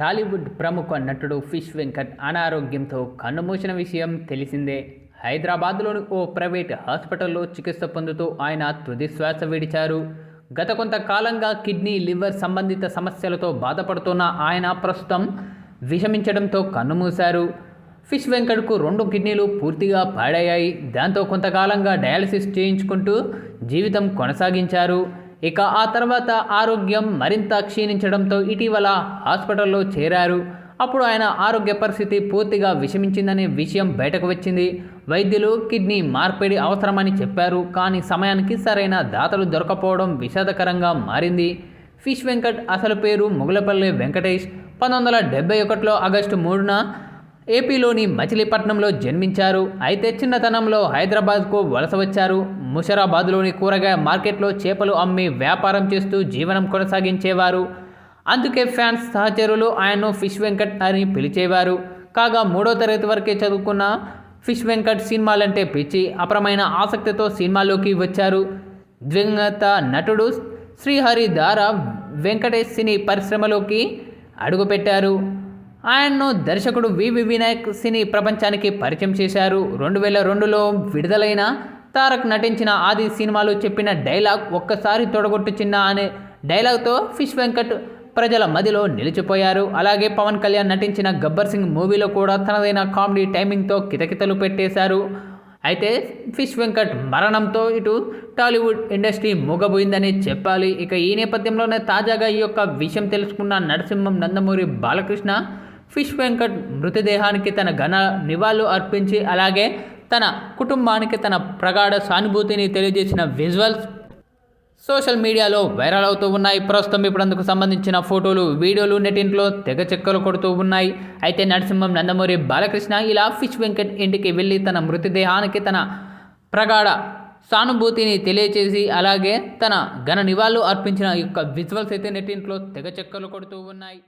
టాలీవుడ్ ప్రముఖ నటుడు ఫిష్ వెంకట్ అనారోగ్యంతో కన్నుమూసిన విషయం తెలిసిందే. హైదరాబాద్లోని ఓ ప్రైవేట్ హాస్పిటల్లో చికిత్స పొందుతూ ఆయన తుది శ్వాస విడిచారు. గత కొంతకాలంగా కిడ్నీ లివర్ సంబంధిత సమస్యలతో బాధపడుతున్న ఆయన ప్రస్తుతం విషమించడంతో కన్నుమూశారు ఫిష్ వెంకట్కు రెండు కిడ్నీలు పూర్తిగా పాడయ్యాయి. దాంతో కొంతకాలంగా డయాలసిస్ చేయించుకుంటూ జీవితం కొనసాగించారు. ఇక ఆ తర్వాత ఆరోగ్యం మరింత క్షీణించడంతో ఇటీవల హాస్పిటల్లో చేరారు. అప్పుడు ఆయన ఆరోగ్య పరిస్థితి పూర్తిగా విషమించిందనే విషయం బయటకు వచ్చింది. వైద్యులు కిడ్నీ మార్పిడి అవసరమని చెప్పారు కానీ సమయానికి సరైన దాతలు దొరకపోవడం విషాదకరంగా మారింది. ఫిష్ వెంకట్ అసలు పేరు ముగులపల్లి వెంకటేష్. పంతొమ్మిది వందల డెబ్బై ఒకటిలో ఆగస్టు మూడున ఏపీలోని మచిలీపట్నంలో జన్మించారు. అయితే చిన్నతనంలో హైదరాబాద్కు వలస వచ్చారు. ముషరాబాద్లోని కూరగాయ మార్కెట్లో చేపలు అమ్మి వ్యాపారం చేస్తూ జీవనం కొనసాగించేవారు. అందుకే ఫ్యాన్స్ సహచరులు ఆయన్ను ఫిష్ వెంకట్ అని పిలిచేవారు. కాగా మూడో తరగతి వరకే చదువుకున్న ఫిష్ వెంకట్ సినిమాలంటే పిచ్చి అపరమైన ఆసక్తితో సినిమాలోకి వచ్చారు. ద్వింగత నటుడు శ్రీహరి ద్వారా వెంకటేష్ సినీ పరిశ్రమలోకి అడుగుపెట్టారు. ఆయన్ను దర్శకుడు వివి వినాయక్ సినీ ప్రపంచానికి పరిచయం చేశారు. రెండు వేల రెండులో విడుదలైన తారక్ నటించిన ఆది సినిమాలో చెప్పిన డైలాగ్ ఒక్కసారి తొడగొట్టు చిన్న అనే డైలాగ్తో ఫిష్ వెంకట్ ప్రజల మదిలో నిలిచిపోయారు. అలాగే పవన్ కళ్యాణ్ నటించిన గబ్బర్ సింగ్ మూవీలో కూడా తనదైన కామెడీ టైమింగ్తో కితకితలు పెట్టేశారు. అయితే ఫిష్ వెంకట్ మరణంతో ఇటు టాలీవుడ్ ఇండస్ట్రీ మూగబోయిందని చెప్పాలి. ఇక ఈ నేపథ్యంలోనే తాజాగా ఈ యొక్క విషయం తెలుసుకున్న నరసింహం నందమూరి బాలకృష్ణ ఫిష్ వెంకట్ మృతదేహానికి తన ఘన నివాళులు అర్పించి అలాగే తన కుటుంబానికి తన ప్రగాఢ సానుభూతిని తెలియజేసిన విజువల్స్ సోషల్ మీడియాలో వైరల్ అవుతూ ఉన్నాయి. ప్రస్తుతం ఇప్పుడు అందుకు సంబంధించిన ఫోటోలు వీడియోలు నెటింట్లో తెగ చెక్కలు కొడుతూ ఉన్నాయి. అయితే నరసింహం నందమూరి బాలకృష్ణ ఇలా ఫిష్ వెంకట్ ఇంటికి వెళ్ళి తన మృతదేహానికి తన ప్రగాఢ సానుభూతిని తెలియచేసి అలాగే తన ఘన నివాళులు అర్పించిన యొక్క విజువల్స్ అయితే నెటింట్లో తెగ చెక్కలు కొడుతూ ఉన్నాయి.